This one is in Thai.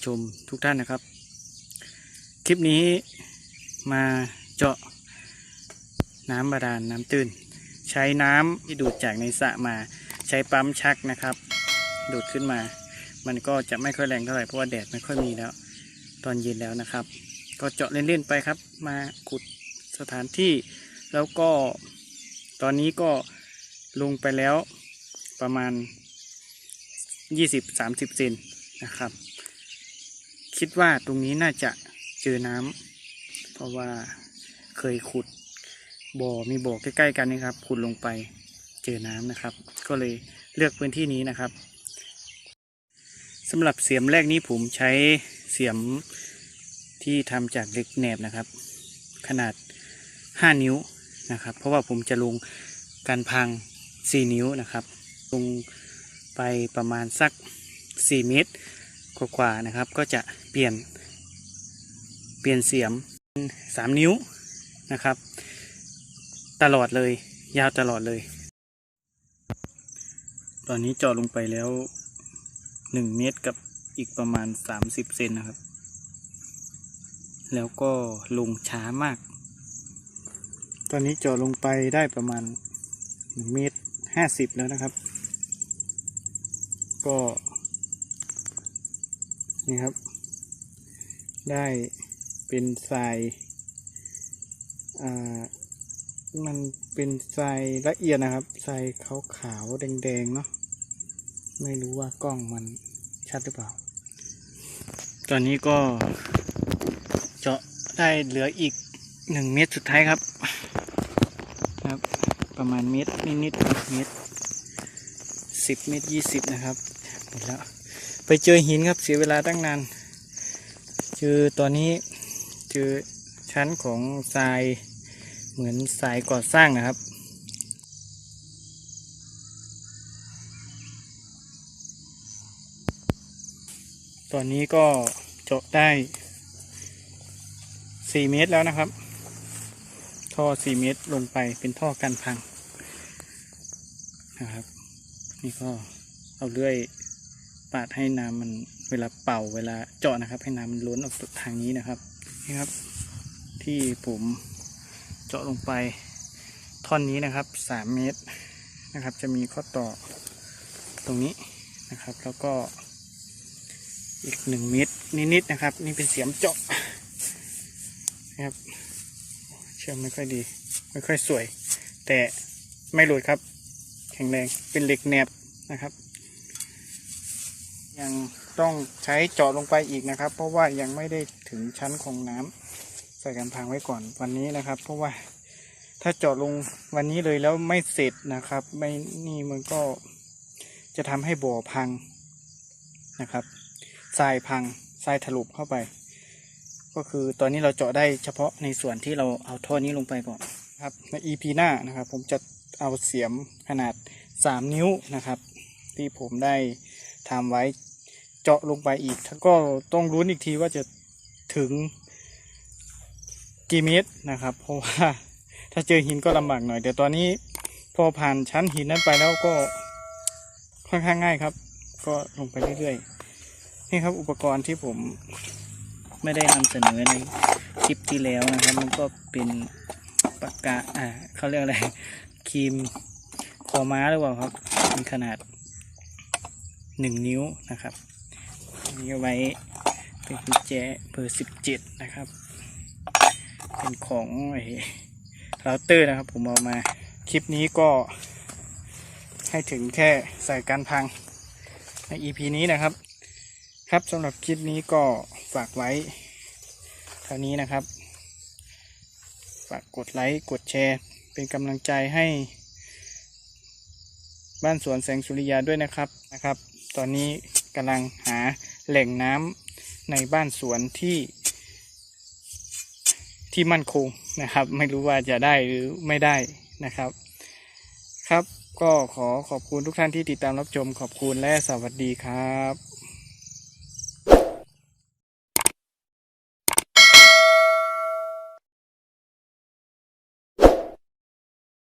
ผู้ชมทุกท่านนะครับ คลิปนี้มาเจาะน้ำบาดาลน้ำตื้น ใช้น้ำที่ดูดจากในสระมาใช้ปั๊มชักนะครับ ดูดขึ้นมา มันก็จะไม่ค่อยแรงเท่าไหร่เพราะว่าแดดไม่ค่อยมีแล้ว ตอนเย็นแล้วนะครับ ก็เจาะเล่นๆไปครับ มาขุดสถานที่แล้วก็ตอนนี้ก็ลงไปแล้วประมาณ 20-30 เซนนะครับ คิดว่าตรงนี้น่าจะเจอน้ำเพราะว่าเคยขุดบ่อมีบ่อใกล้ๆกันนี่ครับ ขุดลงไปเจอน้ำนะครับ ก็เลยเลือกพื้นที่นี้นะครับสำหรับเสียมแรกนี้ผมใช้เสียมที่ทำจากเหล็กแหนบนะครับ ขนาด 5 นิ้วนะครับ เพราะว่าผมจะลงการพัง 4 นิ้วนะครับ ลงไปประมาณสัก 4 เมตร กว่าๆนะครับ ก็จะเปลี่ยน เปลี่ยนเสียม 3 นิ้วนะครับ ตลอดเลย ยาวตลอดเลย ตอนนี้เจาะลงไปแล้ว 1 เมตรกับอีกประมาณ 30 เซนนะครับ แล้วก็ลงช้ามาก ตอนนี้เจาะลงไปได้ประมาณ 1 เมตรห้าสิบแล้วนะครับ ก็ นี่ครับ ได้เป็นทรายอ่ามันเป็นทรายละเอียดนะครับทรายขาวๆแดงๆเนาะไม่รู้ว่ากล้องมันชัดหรือเปล่า ตอนนี้ก็เจาะได้เหลืออีกหนึ่งเมตรสุดท้ายครับครับ ประมาณเมตรนิดๆเมตรสิบเมตรยี่สิบนะครับหมดแล้ว ไปเจอหินครับเสียเวลาตั้งนาน เจอตอนนี้เจอชั้นของทรายเหมือนทรายก่อสร้างนะครับตอนนี้ก็เจาะได้ 4 เมตรแล้วนะครับ ท่อ 4 เมตรลงไปเป็นท่อกันพังนะครับ นี่ก็เอาเลื่อย ปาดให้น้ำมันเวลาเป่าเวลาเจาะนะครับ ให้น้ำมันล้นออกทางนี้นะครับนี่ครับ ที่ผมเจาะลงไปท่อนนี้นะครับ3เมตรนะครับ จะมีข้อต่อตรงนี้นะครับ แล้วก็อีกหนึ่งเมตรนิดๆนะครับ นี่เป็นเสียมเจาะนะครับ เชื่อมไม่ค่อยดี ไม่ค่อยสวย แต่ไม่หลุดครับ แข็งแรงเป็นเหล็กแนบนะครับ ยังต้องใช้เจาะลงไปอีกนะครับ เพราะว่ายังไม่ได้ถึงชั้นของน้ำใส่กันพังไว้ก่อนวันนี้นะครับ เพราะว่าถ้าเจาะลงวันนี้เลยแล้วไม่เสร็จนะครับ ไม่นี่มันก็จะทำให้บ่อพังนะครับทรายพังทรายถลุเข้าไป ก็คือตอนนี้เราเจาะได้เฉพาะในส่วนที่เราเอาท่อนี้ลงไปก่อนครับใน EP หน้านะครับ ผมจะเอาเสียมขนาด 3 นิ้วนะครับ ที่ผมได้ทำไว้ เจาะลงไปอีกถ้าก็ต้องรุ้นอีกทีว่าจะถึงกี่เมตรนะครับ เพราะว่าถ้าเจอหินก็ลำบากหน่อย แต่ตอนนี้พอผ่านชั้นหินนั้นไปแล้วก็ค่อนข้างง่ายครับ ก็ลงไปเรื่อยๆ นี่ครับอุปกรณ์ที่ผมไม่ได้นำเสนอในคลิปที่แล้วนะครับ มันก็เป็นปากกาอ่าเขาเรียกอะไรครีมคอม้าหรือเปล่าครับ มีขนาดหนึ่งนิ้วนะครับ นนี้เอาไว้เป็นกุญแจเบอร์สิบเจ็ดนะครับ เป็นของไอ้เราเตอร์นะครับ ผมเอามาคลิปนี้ก็ให้ถึงแค่ใส่การพังใน EP นี้นะครับ ครับสำหรับคลิปนี้ก็ฝากไว้เท่านี้นะครับ ฝากกดไลค์กดแชร์ เป็นกำลังใจให้ บ้านสวนแสงสุริยาด้วยนะครับนะครับ ตอนนี้กำลังหา แหล่งน้ำในบ้านสวนที่ ที่มั่นคงนะครับ ไม่รู้ว่าจะได้หรือไม่ได้นะครับ ครับก็ขอขอบคุณทุกท่านที่ติดตามรับชมขอบคุณและสวัสดีครับ